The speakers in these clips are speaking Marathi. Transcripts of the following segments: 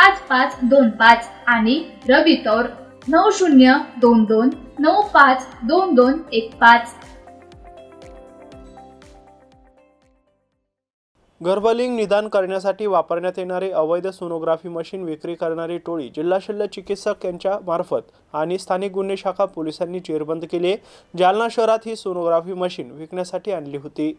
पाच पाच दोन पाच आणि रवी तौर नऊ शून्य दोन दोन नऊ पाच दोन दोन एक पाच. गर्भलिंग निदान करण्यासाठी वापरण्यात येणारे अवैध सोनोग्राफी मशीन विक्री करणारी टोळी जिल्हा शल्य चिकित्सक यांच्या मार्फत आणि स्थानिक गुन्हे शाखा पोलिसांनी चेरबंद केली. जालना शहरात ही सोनोग्राफी मशीन विकण्यासाठी आणली होती.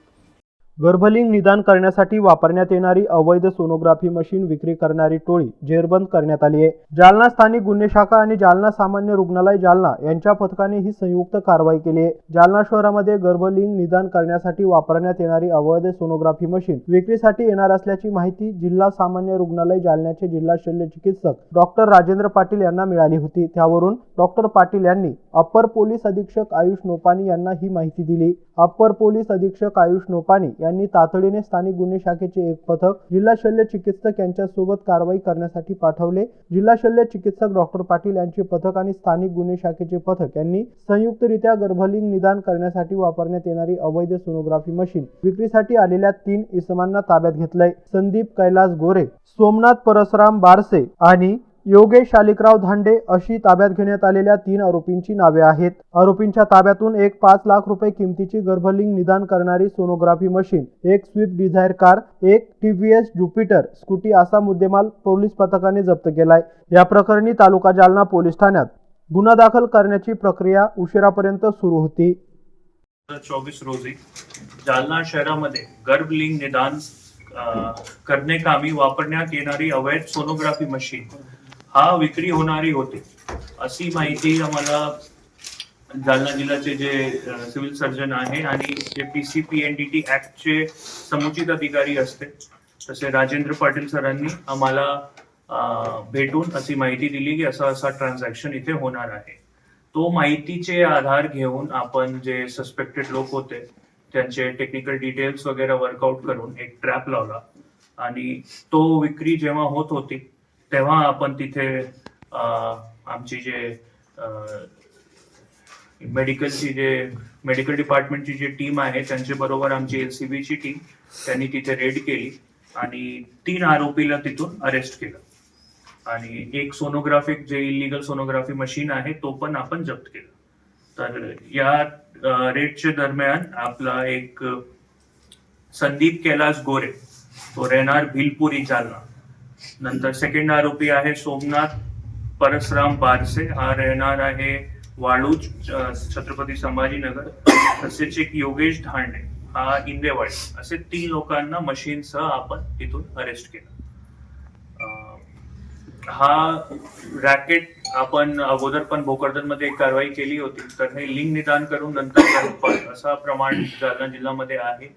गर्भलिंग निदान करण्यासाठी वापरण्यात येणारी अवैध सोनोग्राफी मशीन विक्री करणारी टोळी जेरबंद करण्यात आली आहे. जालना स्थानिक गुन्हे शाखा आणि जालना सामान्य रुग्णालय जालना यांच्या पथकाने ही संयुक्त कारवाई केली आहे. जालना शहरामध्ये गर्भलिंग निदान करण्यासाठी वापरण्यात येणारी अवैध सोनोग्राफी मशीन विक्रीसाठी येणार असल्याची माहिती जिल्हा सामान्य रुग्णालय जालन्याचे जिल्हा शल्य चिकित्सक डॉक्टर राजेंद्र पाटील यांना मिळाली होती. त्यावरून डॉक्टर पाटील यांनी अप्पर पोलीस अधीक्षक आयुष नोपानी यांना ही माहिती दिली. अप्पर पोलीस अधीक्षक आयुष नोपानी यांनी तातडीने स्थानिक गुन्हे शाखेचे एक पथक जिल्हा शल्य चिकित्सक यांच्यासोबत कारवाई करण्यासाठी पाठवले. जिल्हा शल्य चिकित्सक डॉक्टर पाटील यांचे पथक आणि स्थानिक गुन्हे शाखेचे पथक यांनी संयुक्तरित्या गर्भलिंग निदान करण्यासाठी वापरण्यात येणारी अवैध सोनोग्राफी मशीन विक्रीसाठी आलेल्या तीन इसमांना ताब्यात घेतलंय. संदीप कैलास गोरे सोमनाथ परसराम बारसे आणि योगेश शालिकराव धांडे अशी ताब्यात घेण्यात आलेल्या तीन आरोपींची नावे आहेत. आरोपींच्या ताब्यातून एक पाच लाख रुपये किमतीची गर्भलिंग निदान करणारी सोनोग्राफी मशीन एक स्विफ्ट डिझायर कार एक टीव्हीएस ज्युपिटर स्कूटी असा मुद्देमाल पोलीस पथकाने जप्त केलाय. या प्रकरणी तालुका जालना पोलीस ठाण्यात गुन्हा दाखल करण्याची प्रक्रिया उशिरापर्यंत सुरू होती. चोवीस रोजी जालना शहरामध्ये गर्भलिंग निदान करणे कामी वापरण्यात येणारी अवैध सोनोग्राफी मशीन हा विक्री होणारी होती. अशी माहिती आम्हाला जालना जिल्ह्याचे जे सिव्हिल सर्जन आहे आणि जे P C P N D T ऍक्टचे समुचित अधिकारी असते तसे राजेंद्र पाटील सरांनी आम्हाला भेटून अशी माहिती दिली की असा असा ट्रान्झॅक्शन इथे होणार आहे. तो माहितीचे आधार घेऊन आपण जे सस्पेक्टेड लोक होते त्यांचे टेक्निकल डिटेल्स वगैरे वर्कआउट करून एक ट्रॅप लावला आणि तो विक्री जेव्हा होत होती तेव्हा आपण तिथे आमचे आमची जे मेडिकलची जे मेडिकल डिपार्टमेंटची जी टीम आहे त्यांच्या बरोबर आमची एल ची टीम त्यांनी तिथे रेड केली आणि तीन आरोपीला तिथून अरेस्ट केलं. आणि एक सोनोग्राफिक जे इलिगल सोनोग्राफी मशीन आहे तो पण आपण जप्त केला. तर या रेडच्या दरम्यान आपला एक संदीप कैलास गोरे तो रेनार भिलपुरी जालना. नंतर सेकंड आरोपी आहे सोमनाथ परसराम बारसे. हा राहणार आहे वाळूज छत्रपती संभाजीनगर. तसेच एक योगेश धांडे हा इंदेवाडी. असे तीन लोकांना मशीनसह आपण तिथून अरेस्ट केलं. हा रॅकेट आपण अगोदर पण भोकरदनमध्ये एक कारवाई केली होती. तर हे लिंग निदान करून नंतर असा प्रमाण जालना जिल्ह्यामध्ये आहे.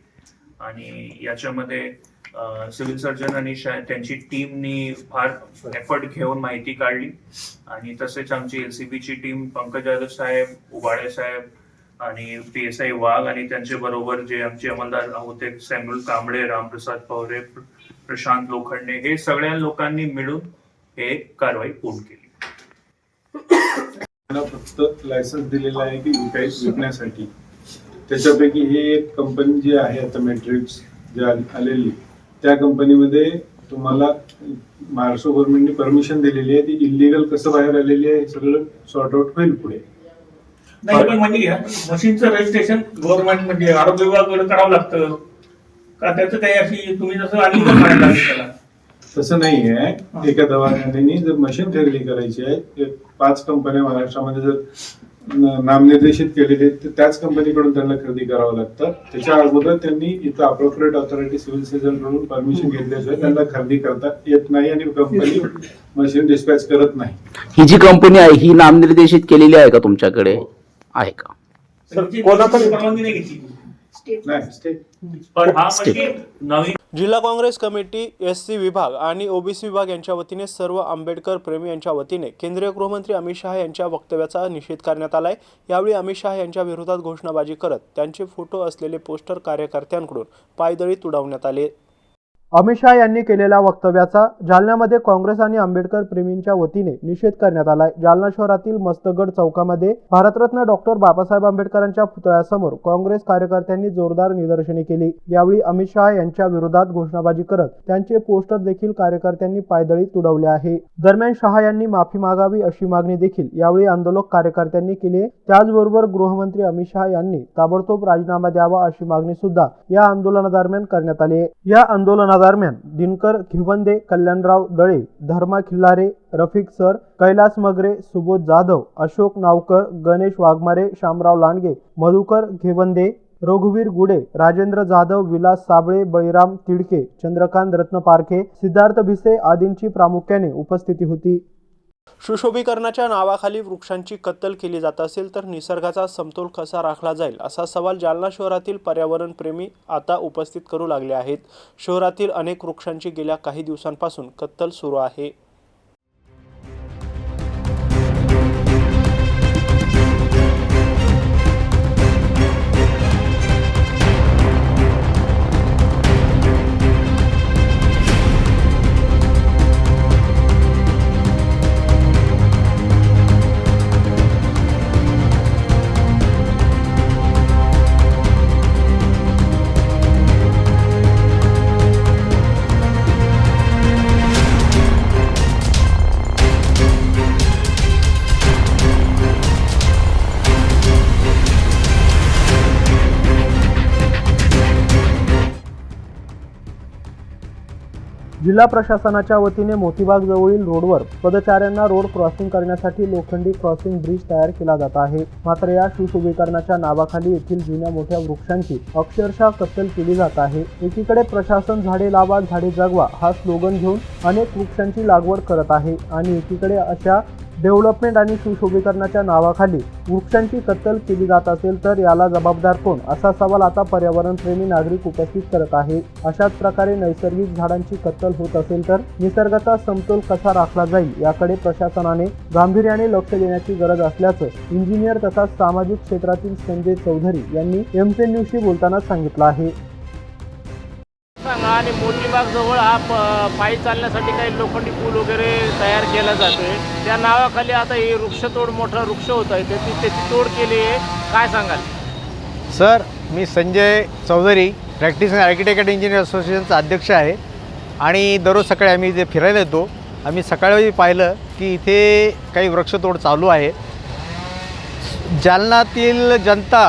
आणि याच्यामध्ये सिव्हिल सर्जन आणि त्यांची टीमनी फार एफर्ट घेऊन माहिती काढली. आणि तसेच आमची एलसीबी ची टीम पंकज यादव साहेब उबाळे साहेब आणि पी एस आय वाघ आणि त्यांच्या बरोबर जे आमचे अंमलदार होते सॅम्युल कांबळे रामप्रसाद पवरे प्रशांत लोखंडे हे सगळ्या लोकांनी मिळून हे कारवाई पूर्ण केली. फक्त लायसन्स दिलेला आहे की विकाय विकण्यासाठी. त्याच्यापैकी हे एक कंपनी जी आहे आता मॅट्रिक्स जे आलेली त्या कंपनीमध्ये तुम्हाला महाराष्ट्र गव्हर्नमेंटने परमिशन दिलेली आहे. ती इलिगल कसं बाहेर आलेली आहे हे सगळं सॉर्ट आउट होईल पुढे. नाही पण म्हणजे मशीनचं रजिस्ट्रेशन गव्हर्नमेंट म्हणजे आरोग्य विभागाकडे करावं लागतं. का त्याचं काही अशी तुम्ही जसं त्याला. तसं नाही आहे. एका दवाखान्याने जर मशीन खरेदी करायची आहे पाच कंपन्या महाराष्ट्रामध्ये जर नामनिर्देशित केलेले त्याच कंपनीकडून त्यांना खरेदी करावं लागतं. त्याच्या अगोदर त्यांनी इथं अप्रोप्रिएट ऑथॉरिटी सिव्हिल सर्जनकडून परमिशन घेतल्याशिवाय त्यांना खरेदी करता येत नाही आणि कंपनी मशीन डिस्पॅच करत नाही. ही जी कंपनी आहे ही नामनिर्देशित केलेली आहे का तुमच्याकडे? आहे का? परवानगी नाही घेतली. नाही स्टेट पण हा मशीन नवीन जिल्हा काँग्रेस कमिटी एस सी विभाग आणि ओबीसी विभाग यांच्या वतीने सर्व आंबेडकर प्रेमी यांच्या वतीने केंद्रीय गृहमंत्री अमित शहा यांच्या वक्तव्याचा निषेध करण्यात आला आहे यावेळी अमित शहा यांच्या विरोधात घोषणाबाजी करत त्यांचे फोटो असलेले पोस्टर कार्यकर्त्यांकडून पायदळी तुडवण्यात आले. अमित शहा यांनी केलेल्या वक्तव्याचा जालन्यामध्ये काँग्रेस आणि आंबेडकर प्रेमींच्या वतीने निषेध करण्यात आलाय. जालना शहरातील मस्तगड चौकामध्ये भारतरत्न डॉक्टर बाबासाहेब आंबेडकरांच्या पुतळ्यासमोर काँग्रेस कार्यकर्त्यांनी जोरदार निदर्शने केली. यावेळी अमित शहा यांच्या विरोधात घोषणाबाजी करत त्यांचे पोस्टर देखील कार्यकर्त्यांनी पायदळी तुडवले आहे. दरम्यान शहा यांनी माफी मागावी अशी मागणी देखील यावेळी आंदोलक कार्यकर्त्यांनी केली. त्याचबरोबर गृहमंत्री अमित शहा यांनी ताबडतोब राजीनामा द्यावा अशी मागणी सुद्धा या आंदोलनादरम्यान करण्यात आली या आंदोलना दरम्यान दिनकर घिवंदे कल्याणराव दळे धर्मा खिल्लारे रफिक सर कैलास मगरे सुबोध जाधव अशोक नावकर गणेश वाघमारे शामराव लांडगे मधुकर घेवंदे रघुवीर गुडे राजेंद्र जाधव विलास साबळे बळीराम तिडके चंद्रकांत रत्नपारखे सिद्धार्थ भिसे आदींची प्रामुख्याने उपस्थिती होती. सुशोभीकरणाच्या नावाखाली वृक्षांची कत्तल केली जात असेल तर निसर्गाचा समतोल कसा राखला जाईल असा सवाल जालना शहरातील पर्यावरणप्रेमी आता उपस्थित करू लागले आहेत. शहरातील अनेक वृक्षांची गेल्या काही दिवसांपासून कत्तल सुरू आहे. जिल्हा प्रशासनाच्या वतीने मोतीबाग जवळील रोडवर पदचाऱ्यांना रोड क्रॉसिंग करण्यासाठी लोखंडी क्रॉसिंग ब्रिज तयार केला जात आहे. मात्र या सुशोभीकरणाच्या नावाखाली येथील जुन्या मोठ्या वृक्षांची अक्षरशः कत्तल केली जात आहे. एकीकडे प्रशासन झाडे लावा झाडे जगवा हा स्लोगन घेऊन अनेक वृक्षांची लागवड करत आहे आणि एकीकडे अशा डेव्हलपमेंट आणि सुशोभीकरणाच्या नावाखाली वृक्षांची कत्तल केली जात असेल तर याला जबाबदार कोण? असा सवाल आता पर्यावरणप्रेमी नागरिक उपस्थित करत आहे. अशाच प्रकारे नैसर्गिक झाडांची कत्तल होत असेल तर निसर्गाचा समतोल कसा राखला जाईल याकडे प्रशासनाने गांभीर्याने लक्ष देण्याची गरज असल्याचं इंजिनियर तथा सामाजिक क्षेत्रातील संजय चौधरी यांनी एमचे बोलताना सांगितलं आहे. सांगा आणि मोतीबाग जवळ हा प पायी चालण्यासाठी काही लोखंडी पूल वगैरे तयार केला जातोय. त्या नावाखाली आता हे वृक्षतोड मोठा वृक्ष होत आहे. त्याची त्याची तोड केली आहे. काय सांगाल? Sir me Sanjay Chaudhari practice architect and engineer असोसिएशनचा अध्यक्ष आहे. आणि दररोज सकाळी आम्ही इथे फिरायला येतो. आम्ही सकाळी पाहिलं की इथे काही वृक्षतोड चालू आहे. जालनातील जनता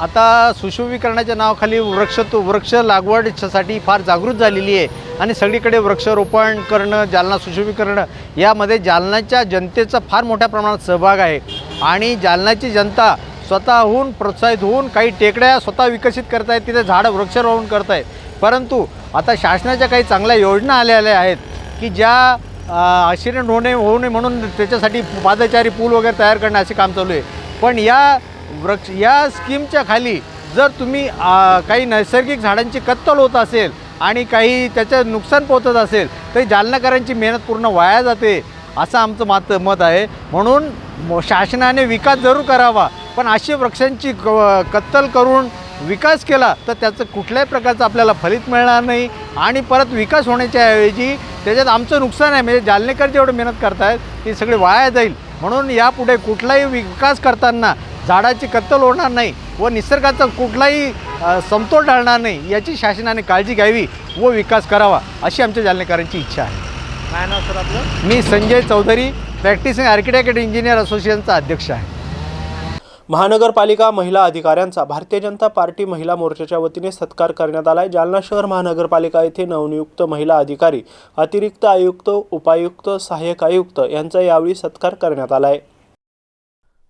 आता सुशोभीकरणाच्या नावाखाली वृक्ष तो वृक्ष लागवडीसाठी फार जागृत झालेली आहे. आणि सगळीकडे वृक्षारोपण करणं जालना सुशोभीकरण यामध्ये जालनाच्या जनतेचा फार मोठ्या प्रमाणात सहभाग आहे. आणि जालनाची जनता स्वतःहून प्रोत्साहित होऊन काही टेकड्या स्वतः विकसित करत आहेत तिथे झाडं वृक्षारोपण करत आहेत परंतु आता शासनाच्या काही चांगल्या योजना आलेल्या आहेत की ज्या ॲक्सिडेंट होणे होऊ नये म्हणून त्याच्यासाठी पादचारी पूल वगैरे तयार करणं असे काम चालू आहे. पण या वृक्ष या स्कीमच्या खाली जर तुम्ही काही नैसर्गिक झाडांची कत्तल होत असेल आणि काही त्याचं नुकसान पोहोचत असेल तर जालनाकरांची मेहनत पूर्ण वाया जाते असं आमचं मात मत आहे. म्हणून शासनाने विकास जरूर करावा. पण अशी वृक्षांची क कत्तल करून विकास केला तर त्याचं कुठल्याही प्रकारचं आपल्याला फलित मिळणार नाही. आणि परत विकास होण्याच्या ऐवजी त्याच्यात आमचं नुकसान आहे म्हणजे जालनेकर जेवढं मेहनत करतायत ती सगळी वाया जाईल. म्हणून यापुढे कुठलाही विकास करताना झाडाची कत्तल होणार नाही व निसर्गाचा कुठलाही समतोल टाळणार नाही याची शासनाने काळजी घ्यावी व विकास करावा अशी आमच्या जालनेकरांची इच्छा आहे. काय नाव सर आपलं? मी Sanjay Chaudhari practising architect engineer असोसिएशनचा अध्यक्ष आहे. महानगरपालिका महिला अधिकाऱ्यांचा भारतीय जनता पार्टी महिला मोर्चाच्या वतीने सत्कार करण्यात आलाय. जालना शहर महानगरपालिका येथे नवनियुक्त महिला अधिकारी अतिरिक्त आयुक्त उपायुक्त सहाय्यक आयुक्त यांचा यावेळी सत्कार करण्यात आलाय.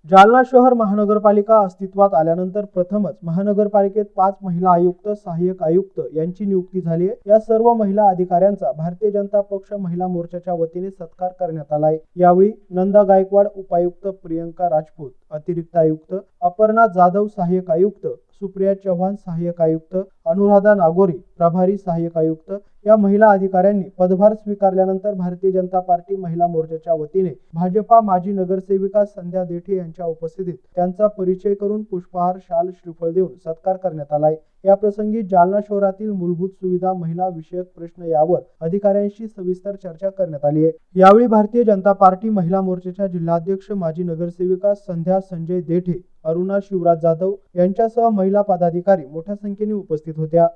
जालना शहर महानगरपालिका अस्तित्वात आल्यानंतर प्रथमच महानगरपालिकेत पाच महिला आयुक्त सहाय्यक आयुक्त यांची नियुक्ती झाली आहे. या सर्व महिला अधिकाऱ्यांचा भारतीय जनता पक्ष महिला मोर्चाच्या वतीने सत्कार करण्यात आलाय यावेळी नंदा गायकवाड उपायुक्त प्रियंका राजपूत अतिरिक्त आयुक्त अपर्णा जाधव सहाय्यक आयुक्त सुप्रिया चव्हाण सहाय्यक आयुक्त अनुराधा नागोरी प्रभारी सहाय्यक आयुक्त या महिला अधिकाऱ्यांनी पदभार स्वीकारल्यानंतर भारतीय जनता पार्टी महिला मोर्चाच्या वतीने भाजपा माजी नगरसेविका संध्या देठे यांच्या उपस्थितीत त्यांचा परिचय करून पुष्पहार शाल श्रीफळ देऊन सत्कार करण्यात आलाय. या प्रसंगी जालना शहरातील मूलभूत सुविधा महिला विषयक प्रश्न यावर अधिकाऱ्यांशी सविस्तर चर्चा करण्यात आली आहे. यावेळी भारतीय जनता पार्टी महिला मोर्चाच्या जिल्हाध्यक्ष माजी नगरसेविका संध्या संजय देठे अरुणा शिवराज जाधव यांच्यासह महिला पदाधिकारी मोठ्या संख्येने उपस्थित होत्या.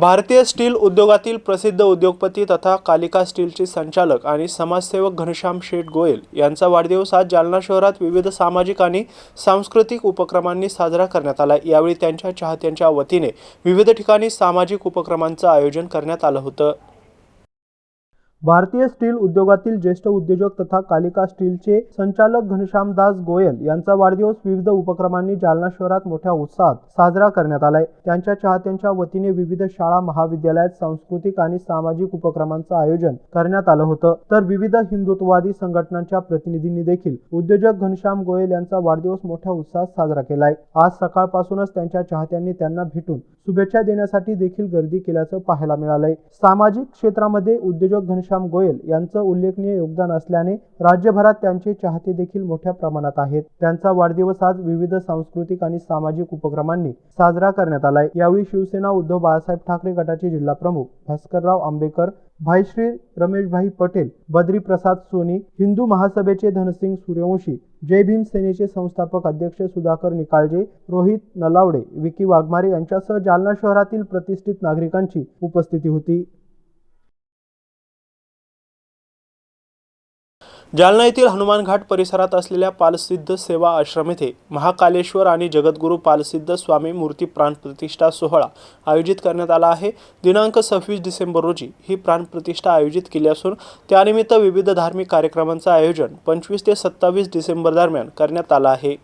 भारतीय स्टील उद्योगातील प्रसिद्ध उद्योगपती तथा कालिका स्टीलचे संचालक आणि समाजसेवक घनश्याम शेठ गोयल यांचा वाढदिवस आज जालना शहरात विविध सामाजिक आणि सांस्कृतिक उपक्रमांनी साजरा करण्यात आला. यावेळी त्यांच्या चाहत्यांच्या वतीने विविध ठिकाणी सामाजिक उपक्रमांचं आयोजन करण्यात आलं होतं. भारतीय स्टील उद्योगातील ज्येष्ठ उद्योजक तथा कालिका स्टीलचे संचालक घनश्यामदास गोयल यांचा वाढदिवस विविध उपक्रमांनी जालना शहरात मोठ्या उत्साहात साजरा करण्यात आलाय. त्यांच्या चाहत्यांच्या वतीने विविध शाळा महाविद्यालयात सांस्कृतिक आणि सामाजिक उपक्रमांचं आयोजन करण्यात आलं होतं. तर विविध हिंदुत्ववादी संघटनांच्या प्रतिनिधींनी देखील उद्योजक घनश्याम गोयल यांचा वाढदिवस मोठ्या उत्साहात साजरा केलाय. आज सकाळपासूनच त्यांच्या चाहत्यांनी त्यांना भेटून शुभेच्छा देण्यासाठी देखील गर्दी केल्याचं पाहायला मिळालंय. सामाजिक क्षेत्रामध्ये उद्योजक घनश्याम गोयल यांचं उल्लेखनीय योगदान असल्याने राज्यभरात त्यांचे चाहते देखील मोठ्या प्रमाणात आहेत. त्यांचा वाढदिवस आज विविध सांस्कृतिक आणि सामाजिक उपक्रमांनी साजरा करण्यात आलाय. यावेळी शिवसेना उद्धव बाळासाहेब ठाकरे गटाचे जिल्हा प्रमुख भास्करराव आंबेकर भाईश्री रमेशभाई पटेल बद्री प्रसाद सोनी हिंदू महासभेचे धनसिंग सूर्यवंशी जय भीम सेनेचे संस्थापक अध्यक्ष सुधाकर निकाळजे रोहित नलावडे विकी वाघमारे यांच्यासह जालना शहरातील प्रतिष्ठित नागरिकांची उपस्थिती होती. जालना येथील हनुमानघाट परिसरात असलेल्या पालसिद्ध सेवा आश्रम येथे महाकालेश्वर आणि जगद्गुरू पालसिद्ध स्वामी मूर्ती प्राणप्रतिष्ठा सोहळा आयोजित करण्यात आला आहे. दिनांक सव्वीस डिसेंबर रोजी ही प्राणप्रतिष्ठा आयोजित केली असून त्यानिमित्त विविध धार्मिक कार्यक्रमांचं आयोजन पंचवीस ते सत्तावीस डिसेंबर दरम्यान करण्यात आलं आहे.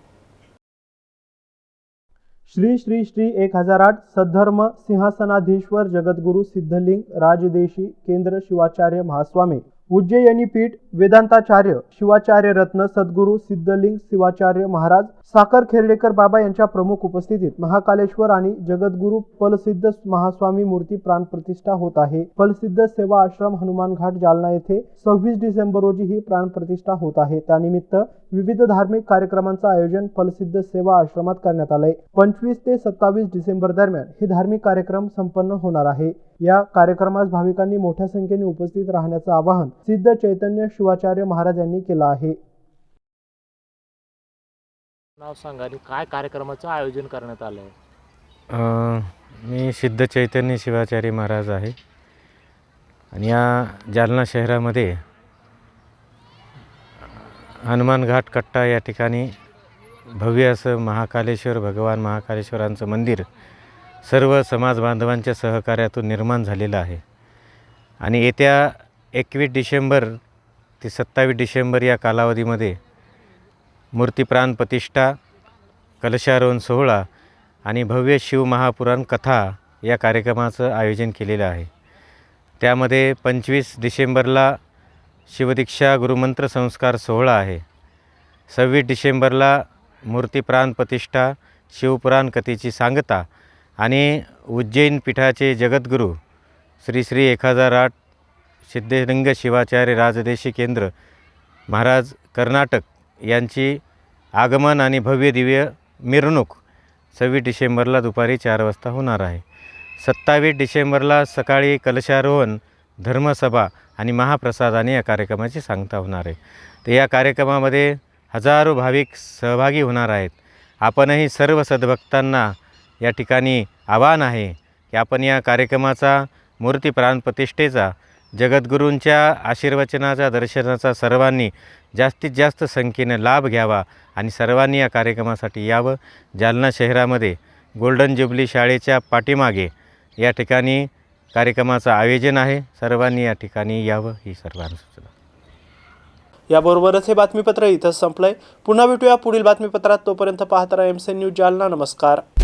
श्री श्री श्री एक हजार आठ सद्धर्म सिंहासनाधीश्वर जगद्गुरू सिद्धलिंग राजदेशी केंद्र शिवाचार्य महास्वामी उज्जयनी पीठ वेदांताचार्य शिवाचार्य रत्न सद्गुरू सिद्धलिंग शिवाचार्य महाराज साखर खेर्डेकर बाबा यांच्या प्रमुख उपस्थितीत महाकालेश्वर आणि जगद्गुरू फलसिद्ध महास्वामी मूर्ती प्राणप्रतिष्ठा होत आहे. फलसिद्ध सेवा आश्रम हनुमान घाट जालना येथे सव्वीस डिसेंबर रोजी ही प्राणप्रतिष्ठा होत आहे. त्यानिमित्त विविध धार्मिक कार्यक्रमांचं आयोजन फलसिद्ध सेवा आश्रमात करण्यात आलंय. पंचवीस ते सत्तावीस डिसेंबर दरम्यान हे धार्मिक कार्यक्रम संपन्न होणार आहे. या कार्यक्रमास भाविकांनी मोठ्या संख्येने उपस्थित राहण्याचं आवाहन सिद्ध चैतन्य शिवाचार्य महाराज यांनी केलं आहे. नाव सांगा आणि काय कार्यक्रमाचं आयोजन करण्यात आलं आहे अ, मी सिद्ध चैतन्य शिवाचार्य महाराज आहे. आणि या जालना शहरामध्ये हनुमान घाट कट्टा या ठिकाणी भव्य असं महाकालेश्वर भगवान महाकालेश्वरांचं मंदिर सर्व समाज बांधवांच्या सहकार्यातून निर्माण झालेलं आहे. आणि येत्या एकवीस डिसेंबर ते सत्तावीस डिसेंबर या कालावधीमध्ये मूर्तिप्राण प्रतिष्ठा कलशारोहण सोहळा आणि भव्य शिव महापुराण कथा या कार्यक्रमाचं आयोजन केलेलं आहे. त्यामध्ये पंचवीस डिसेंबरला शिवदीक्षा गुरुमंत्र संस्कार सोहळा आहे. सव्वीस डिसेंबरला मूर्तिप्राण प्रतिष्ठा शिवपुराण कथेची सांगता आणि उज्जैन पीठाचे जगद्गुरू श्री श्री एक हजार आठ सिद्धलिंग शिवाचार्य राजदेशी केंद्र महाराज कर्नाटक यांची आगमन आणि भव्य दिव्य मिरवणूक सव्वीस डिसेंबरला दुपारी चार वाजता होणार आहे. सत्तावीस डिसेंबरला सकाळी कलशारोहण धर्मसभा आणि महाप्रसादाने या कार्यक्रमाची सांगता होणार आहे. तर या कार्यक्रमामध्ये हजारो भाविक सहभागी होणार आहेत. आपणही सर्व सद्भक्तांना या ठिकाणी आवाहन आहे की आपण या कार्यक्रमाचा मूर्ती प्राणप्रतिष्ठेचा जगद्गुरूंच्या आशीर्वचनाचा दर्शनाचा सर्वांनी जास्तीत जास्त संख्येने लाभ घ्यावा आणि सर्वांनी या कार्यक्रमासाठी यावं. जालना शहरामध्ये गोल्डन जुबली शाळेच्या पाठीमागे या ठिकाणी कार्यक्रमाचं आयोजन आहे. सर्वांनी या ठिकाणी यावं ही सर्वांना सूचना याबरोबरच हे बातमीपत्र इथंच संपलंय. पुन्हा भेटूया पुढील बातमीपत्रात. तोपर्यंत पाहत राहा एम सी न्यूज जालना. नमस्कार.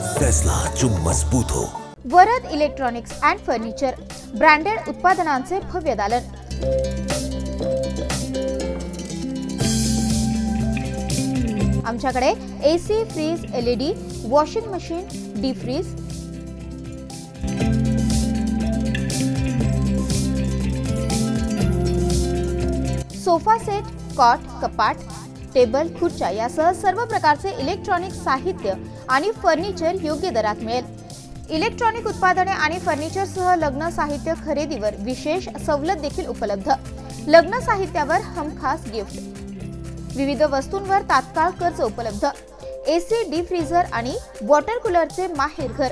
फैसला जो मजबूत हो. Varad electronics and furniture branded उत्पादनांचे भव्य दालन. आमच्याकडे AC fridge LED washing machine D fridge sofa set cot कपाट टेबल खुर्च्या यासह सर्व प्रकारचे इलेक्ट्रॉनिक साहित्य आणि फर्निचर योग्य दरात मिळेल. इलेक्ट्रॉनिक उत्पादने आणि फर्निचरसह लग्न साहित्य खरेदीवर विशेष सवलत देखील उपलब्ध. लग्न साहित्यावर हमखास गिफ्ट. विविध वस्तूंवर तात्काळ कर्ज उपलब्ध. एसी डी फ्रीझर आणि वॉटर कूलरचे माहेर घर.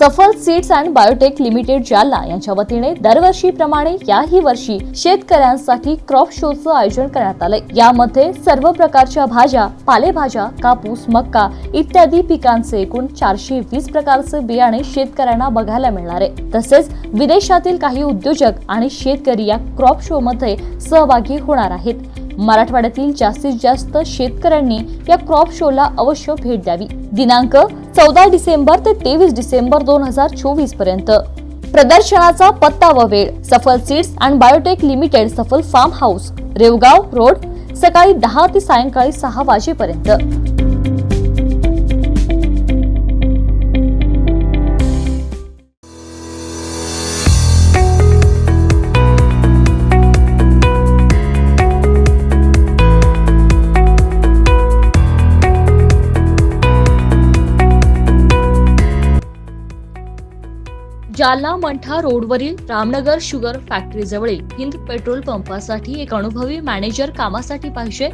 Safal seeds and biotech limited Jalna यांच्या वतीने दरवर्षीप्रमाणे याही वर्षी शेतकऱ्यांसाठी क्रॉप शोचं आयोजन करण्यात आलंय. यामध्ये सर्व प्रकारच्या भाज्या पालेभाज्या कापूस मक्का इत्यादी पिकांचे एकूण चारशे वीस प्रकारचे बियाणे शेतकऱ्यांना बघायला मिळणार आहे. तसेच विदेशातील काही उद्योजक आणि शेतकरी या क्रॉप शो मध्ये सहभागी होणार आहेत. मराठवाड्यातील जास्तीत जास्त शेतकऱ्यांनी या क्रॉप शोला अवश्य भेट द्यावी. दिनांक चौदा डिसेंबर ते तेवीस डिसेंबर दोन हजार चोवीसपर्यंत. प्रदर्शनाचा पत्ता व वेळ Safal seeds and biotech limited Safal farm house Revgaon road सकाळी दहा ते सायंकाळी सहा वाजेपर्यंत. जालना मंठा रोडवरील रामनगर शुगर फॅक्टरीजवळील हिंद पेट्रोल पंपासाठी एक अनुभवी मॅनेजर कामासाठी पाहिजे.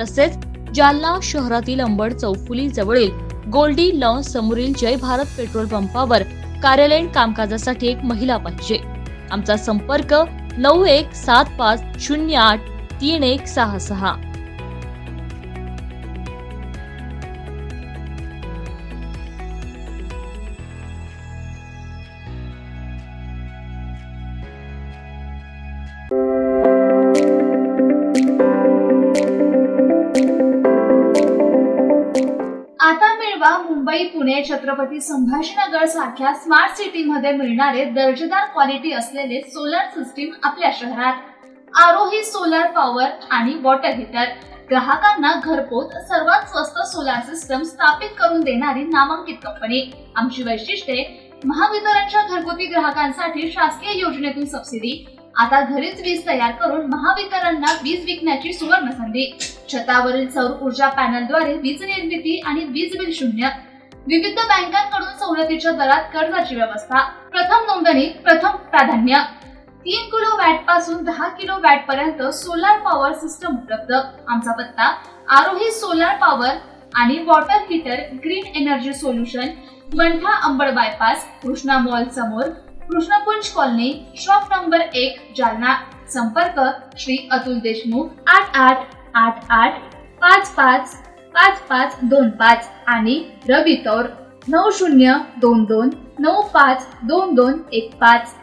तसेच जालना शहरातील अंबड चौफुली जवळील गोल्डी लॉन्च समोरील जय भारत पेट्रोल पंपावर कार्यालयीन कामकाजासाठी एक महिला पाहिजे. आमचा संपर्क नऊ एक सात पाच शून्य आठ तीन एक सहा सहा. मुंबई पुणे छत्रपती संभाजीनगर सारख्या स्मार्ट सिटी मध्ये मिळणारे दर्जेदार क्वालिटी असलेले सोलर सिस्टीम आपल्या शहरात. आरोही सोलार पॉवर आणि वॉटर हीटर ग्राहकांना घरपोच सर्वात स्वस्त सोलार सिस्टम स्थापित करून देणारी नामांकित कंपनी आमची वैशिष्ट्ये महावितरणच्या घरगुती ग्राहकांसाठी शासकीय योजनेतून सबसिडी आता घरीच वीज तयार करून महावितरणला वीज विकण्याची सुवर्ण संधी. छतावरील सौर ऊर्जा पॅनलद्वारे वीज निर्मिती आणि वीज बिल शून्य. विविध बँकांकडून सवलतीच्या दरात कर्जाची व्यवस्था. प्रथम नोंदणी प्रथम प्राधान्य. तीन किलो वॅटपासून दहा किलो वॅट पर्यंत सोलार पॉवर सिस्टम उपलब्ध. आमचा पत्ता आरोही सोलार पॉवर आणि water heater green energy solution Mantha Ambad bypass Krishna mall समोर. कृष्णकुंज कॉलनी शॉप नंबर एक जालना. संपर्क श्री अतुल देशमुख आठ आठ आठ आठ पाच पाच पाच पाच दोन पाच आणि रवी तौर नऊ शून्य दोन दोन नऊ पाच दोन दोन एक पाच.